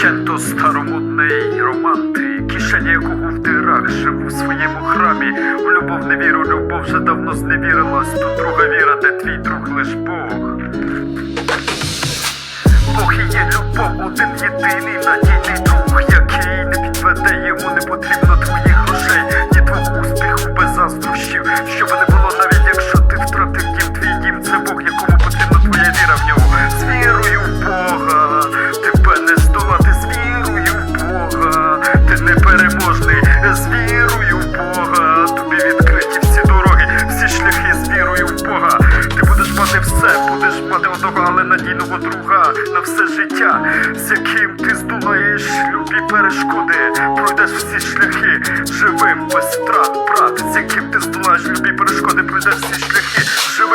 Кенто старомодний романтик, кишеня якого в дирах живу в своєму храмі. В любов не віру, любов вже давно зневірилась. Тут друга віра, де твій друг лиш Бог. Бог і є любов, один єдиний надійний друг, який не підведе, йому не потрібно твоїх грошей, ні твого успіху без заздрощів, щоб не було навіть будеш мати одного, але надійного друга на все життя, з яким ти здолаєш любі перешкоди, пройдеш всі шляхи, живим без втрат, брат, з яким ти здолаєш любі перешкоди, пройдеш всі шляхи, живим.